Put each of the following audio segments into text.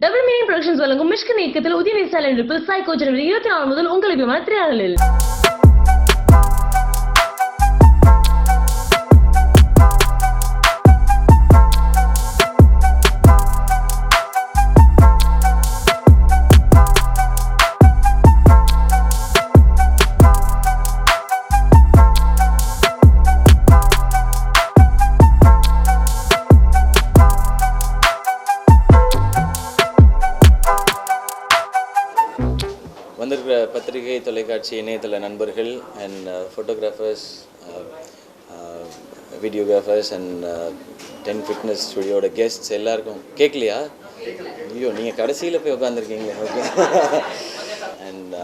Double meaning productions வழங்கும் மிஷ்கன் இயக்கத்தில் உதயநிதி ஸ்டாலின் நடிப்பில் சைக்கோ ஜனவரி இருபத்தி நாலு முதல் உங்கள் விமான திரையாடலில் வந்திருக்கிற பத்திரிகை தொலைக்காட்சி இணையதள நண்பர்கள் and photographers videographers and ten fitness ஸ்டுடியோட guests எல்லாருக்கும் கேட்கலையா ஐயோ நீங்கள் கடைசியில் போய் உட்காந்துருக்கீங்க okay and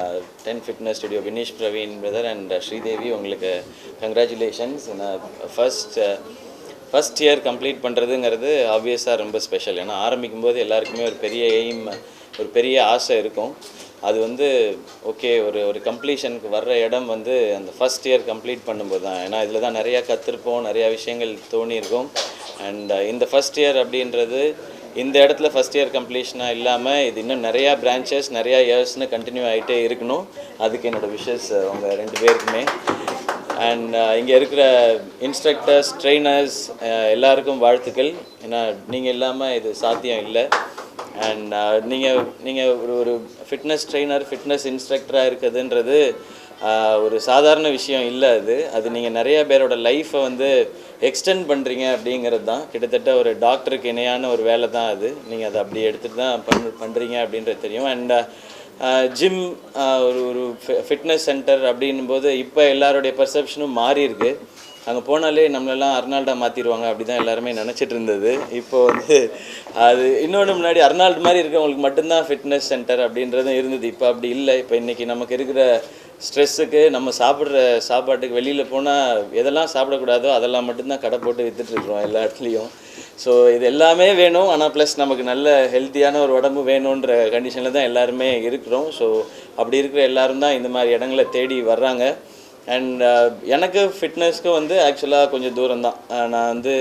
ten fitness studio Vinesh Praveen brother and uh, Sridevi உங்களுக்கு கங்க்ராச்சுலேஷன்ஸ் நான் ஃபர்ஸ்ட் ஃபஸ்ட் இயர் கம்ப்ளீட் பண்ணுறதுங்கிறது ஆப்வியஸாக ரொம்ப ஸ்பெஷல் ஏன்னா ஆரம்பிக்கும் போது எல்லாருக்குமே ஒரு பெரிய எய்ம் ஒரு பெரிய ஆசை இருக்கும். அது வந்து ஓகே ஒரு ஒரு கம்ப்ளீஷனுக்கு வர்ற இடம் வந்து அந்த ஃபஸ்ட் இயர் கம்ப்ளீட் பண்ணும்போது தான். ஏன்னா இதில் தான் நிறையா கற்றுருப்போம் நிறையா விஷயங்கள் தோணியிருக்கும். அண்ட் uh, இந்த ஃபஸ்ட் இயர் அப்படின்றது இந்த இடத்துல ஃபஸ்ட் இயர் கம்ப்ளீஷனாக இல்லாமல் இது இன்னும் நிறையா பிரான்ச்சஸ் நிறையா இயர்ஸ்னு கண்டினியூ ஆகிட்டே இருக்கணும். அதுக்கு என்னோடய uh, விஷஸ் உங்கள் ரெண்டு பேருக்குமே. அண்ட் uh, இங்கே இருக்கிற இன்ஸ்ட்ரக்டர்ஸ் ட்ரெயினர்ஸ் எல்லாருக்கும் வாழ்த்துக்கள். ஏன்னா நீங்கள் இல்லாமல் இது சாத்தியம் இல்லை. அண்ட் uh, நீங்கள் நீங்கள் ஒரு ஒரு ஃபிட்னஸ் ட்ரெயினர் ஃபிட்னஸ் இன்ஸ்ட்ரக்டராக இருக்குதுன்றது ஒரு சாதாரண விஷயம் இல்லை அது. அது நீங்கள் நிறைய பேரோட லைஃப்பை வந்து எக்ஸ்டெண்ட் பண்ணுறீங்க அப்படிங்கிறது தான். கிட்டத்தட்ட ஒரு டாக்டருக்கு இணையான ஒரு வேலை தான் அது. நீங்கள் அதை அப்படி எடுத்துகிட்டு தான் பண் பண்ணுறீங்க அப்படின்றது தெரியும். அண்ட் ஜிம் ஒரு ஒரு ஃபிட்னஸ் சென்டர் அப்படின்னும் போது இப்போ எல்லாருடைய பர்செப்ஷனும் மாறியிருக்கு அங்கே போனாலே நம்மளெல்லாம் அர்னால்டா மாற்றிடுவாங்க அப்படி தான் எல்லாருமே நினச்சிட்டு இருந்தது. இப்போ வந்து அது இன்னொன்று முன்னாடி அர்னால்டு மாதிரி இருக்கவங்களுக்கு மட்டும்தான் ஃபிட்னஸ் சென்டர் அப்படின்றதும் இருந்தது. இப்போ அப்படி இல்லை. இப்போ இன்றைக்கி நமக்கு இருக்கிற ஸ்ட்ரெஸ்ஸுக்கு நம்ம சாப்பிட்ற சாப்பாட்டுக்கு வெளியில் போனால் எதெல்லாம் சாப்பிடக்கூடாதோ அதெல்லாம் மட்டும்தான் கடை போட்டு விற்றுட்ருக்குறோம் எல்லா இடத்துலையும். ஸோ இது எல்லாமே வேணும். ஆனால் ப்ளஸ் நமக்கு நல்ல ஹெல்த்தியான ஒரு உடம்பு வேணுன்ற கண்டிஷனில் தான் எல்லாருமே இருக்கிறோம். ஸோ அப்படி இருக்கிற எல்லாரும் தான் இந்த மாதிரி இடங்களை தேடி வர்றாங்க. அண்ட் uh, எனக்கு ஃபிட்னஸ்க்கு வந்து ஆக்சுவலாக கொஞ்சம் தூரம் தான். Uh, நான் வந்து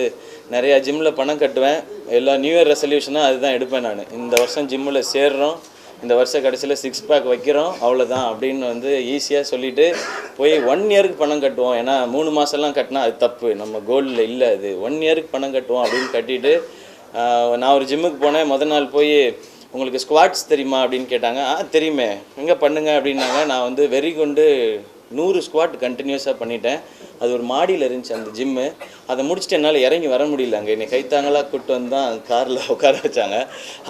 நிறையா ஜிம்மில் பணம் கட்டுவேன். எல்லா நியூ இயர் ரெசல்யூஷனாக அதுதான் எடுப்பேன் நான். இந்த வருஷம் ஜிம்மில் சேர்றோம். இந்த வருஷ கடைசியில் சிக்ஸ் பேக் வைக்கிறோம் அவ்வளோதான் அப்படின்னு வந்து ஈஸியாக சொல்லிவிட்டு போய் ஒன் இயருக்கு பணம் கட்டுவோம். ஏன்னா மூணு மாதம்லாம் கட்டினா அது தப்பு. நம்ம கோல்டில் இல்லை அது. ஒன் இயருக்கு பணம் கட்டுவோம் அப்படின்னு கட்டிட்டு நான் ஒரு ஜிம்முக்கு போனேன். முத நாள் போய் உங்களுக்கு ஸ்குவாட்ஸ் தெரியுமா அப்படின்னு கேட்டாங்க. ஆ தெரியுமே. எங்கே பண்ணுங்க அப்படின்னாங்க. நான் வந்து வெறி கொண்டு நூறு ஸ்குவாட் கண்டினியூஸாக பண்ணிட்டேன். அது ஒரு மாடியில் இருந்துச்சு அந்த ஜிம்மு அதை முடிச்சுட்டு என்னால் இறங்கி வர முடியல. அங்கே என்னை கைத்தாங்களாக கூப்பிட்டு வந்து தான் காரில் உட்கார வச்சாங்க.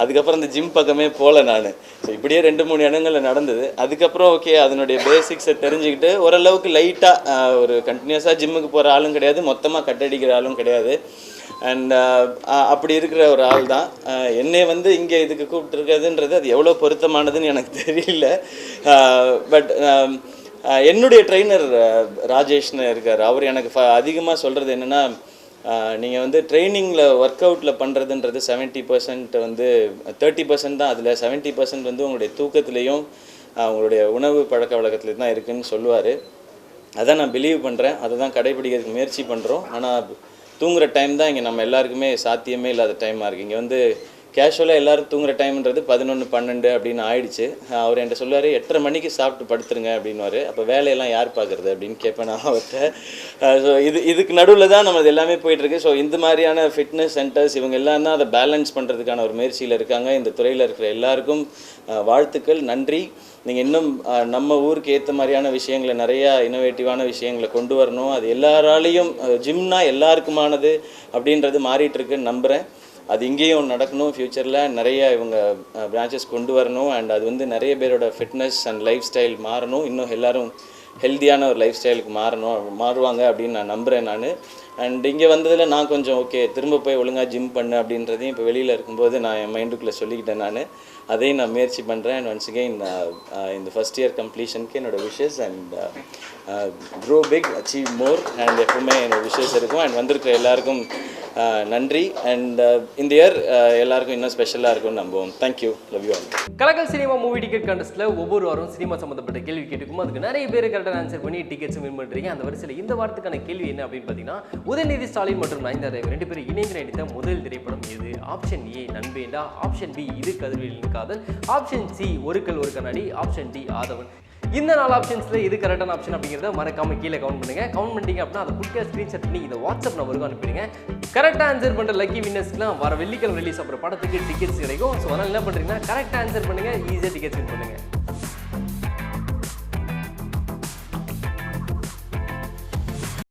அதுக்கப்புறம் அந்த ஜிம் பக்கமே போகல நான். ஸோ இப்படியே ரெண்டு மூணு இடங்களில் நடந்தது. அதுக்கப்புறம் ஓகே அதனுடைய பேசிக்ஸை தெரிஞ்சுக்கிட்டு ஓரளவுக்கு லைட்டாக ஒரு கண்டினியூஸாக ஜிம்முக்கு போகிற ஆளும் கிடையாது. மொத்தமாக கட்டடிக்கிற ஆளும் கிடையாது. அண்ட் அப்படி இருக்கிற ஒரு ஆள் தான். என்னை வந்து இங்கே இதுக்கு கூப்பிட்டுருக்கிறதுன்றது அது எவ்வளோ பொருத்தமானதுன்னு எனக்கு தெரியல. பட் என்னுடைய ட்ரெயினர் ராஜேஷ்னு இருக்கார். அவர் எனக்கு ஃப அதிகமாக சொல்கிறது என்னென்னா நீங்கள் வந்து ட்ரைனிங்கில் ஒர்க் அவுட்டில் பண்ணுறதுன்றது செவன்ட்டி பர்சன்ட் வந்து தேர்ட்டி பர்சன்ட் தான். அதில் செவன்ட்டி பர்சன்ட் வந்து உங்களுடைய தூக்கத்துலேயும் உங்களுடைய உணவு பழக்க வழக்கத்துலேயும் தான் இருக்குதுன்னு சொல்லுவார். அதான் நான் பிலீவ் பண்ணுறேன் அதை தான் கடைபிடிக்கிறதுக்கு முயற்சி பண்ணுறோம் ஆனால் தூங்குகிற டைம் தான் இங்கே நம்ம எல்லாருக்குமே சாத்தியமே இல்லாத டைமாக இருக்குது இங்கே வந்து கேஷுவலாக எல்லாரும் தூங்குற டைம்ன்றது பதினொன்று பன்னெண்டு அப்படின்னு ஆயிடுச்சு. அவர் என்கிட்ட சொல்லுவார் எட்டரை மணிக்கு சாப்பிட்டு படுத்துருங்க அப்படின்னுவாரு. அப்போ வேலையெல்லாம் யார் பார்க்குறது அப்படின்னு கேட்பேன் நான் அவர்கிட்ட. ஸோ இது இதுக்கு நடுவில் தான் நம்ம எல்லாமே போயிட்டுருக்கு. ஸோ இந்த மாதிரியான ஃபிட்னஸ் சென்டர்ஸ் இவங்க எல்லாம் தான் அதை பேலன்ஸ் பண்ணுறதுக்கான ஒரு முயற்சியில் இருக்காங்க. இந்த துறையில் இருக்கிற எல்லாருக்கும் வாழ்த்துக்கள் நன்றி. நீங்கள் இன்னும் நம்ம ஊருக்கு ஏற்ற மாதிரியான விஷயங்களை நிறையா இன்னோவேட்டிவான விஷயங்களை கொண்டு வரணும். அது எல்லாராலையும் ஜிம்னா எல்லாருக்குமானது அப்படின்றது மாறிட்டு இருக்குன்னு நம்புகிறேன் அது இங்கேயும் நடக்கணும் ஃப்யூச்சரில் நிறைய இவங்க பிரான்ச்சஸ் கொண்டு வரணும் அண்ட் அது வந்து நிறைய பேரோட ஃபிட்னஸ் அண்ட் லைஃப் ஸ்டைல் மாறணும். இன்னும் எல்லோரும் ஹெல்த்தியான ஒரு லைஃப் ஸ்டைலுக்கு மாறணும் மாறுவாங்க அப்படின்னு நான் நம்புகிறேன் நான். அண்ட் இங்கே வந்ததில் நான் கொஞ்சம் ஓகே திரும்ப போய் ஒழுங்காக ஜிம் பண்ணு அப்படின்றதையும் இப்போ வெளியில் இருக்கும்போது நான் என் மைண்டுக்குள்ளே சொல்லிக்கிட்டேன் நான். அதையும் நான் முயற்சி பண்ணுறேன் அண்ட் ஒன்ஸ் அகெயின் இந்த ஃபஸ்ட் இயர் கம்ப்ளீஷனுக்கு என்னோட wishes and grow big achieve more and எப்பவுமே என்னோட விஷஸ் இருக்கும். அண்ட் வந்திருக்கிற எல்லாருக்கும் uh, நன்றி. அண்ட் இந்த இயர் எல்லாருக்கும் இன்னும் ஸ்பெஷலாக இருக்கும்னு நம்புவோம். Thank you love you all Kalakkal cinema movie ticket கண்டஸ்ட்டில் ஒவ்வொரு வாரம் சினிமா சம்மந்தப்பட்ட கேள்வி கேட்டுக்கும் அதுக்கு நிறைய பேர் கரெக்டாக ஆன்சர் பண்ணி டிக்கெட்ஸ் வின் பண்ணுறீங்க அந்த வரிசையில் இந்த வாரத்துக்கான கேள்வி என்ன அப்படின்னு பார்த்தீங்கன்னா உதயநிதி ஸ்டாலின் மற்றும் நயன்தாரா ரெண்டு பேரும் இணைந்து நடித்த முதல் திரைப்படம் எது? Option A Nanbenda option B Idhu Kathirvelin Kadhal option C ஒரு கல் ஒரு கண்ணாடி. Option D Aadhavan. இந்த நாலு ஆப்ஷன்ஸில் இது கரெக்டான ஆப்ஷன் அப்படிங்கிறத மறக்காம கீழே கவுண்ட் பண்ணுங்க. கவுண்ட் பண்ணிட்டீங்க அப்படின்னா அதை குட்டியாக ஸ்க்ரீன்ஷாட் பண்ணி இந்த வாட்ஸ்அப் நம்பருக்கு அனுப்பிடுங்க. கரெக்டாக ஆன்சர் பண்ணுற லக்கி வின்னர்ஸ்க்குலாம் வர வெள்ளிக்கிழமை ரிலீஸ் அப்புறம் படத்துக்கு டிக்கெட்ஸ் கிடைக்கும். ஸோ அதனால் என்ன பண்ணுறீங்கன்னா கரெக்டாக ஆன்சர் பண்ணுங்க ஈஸியாக டிக்கெட்ஸ் வின் பண்ணுங்கள்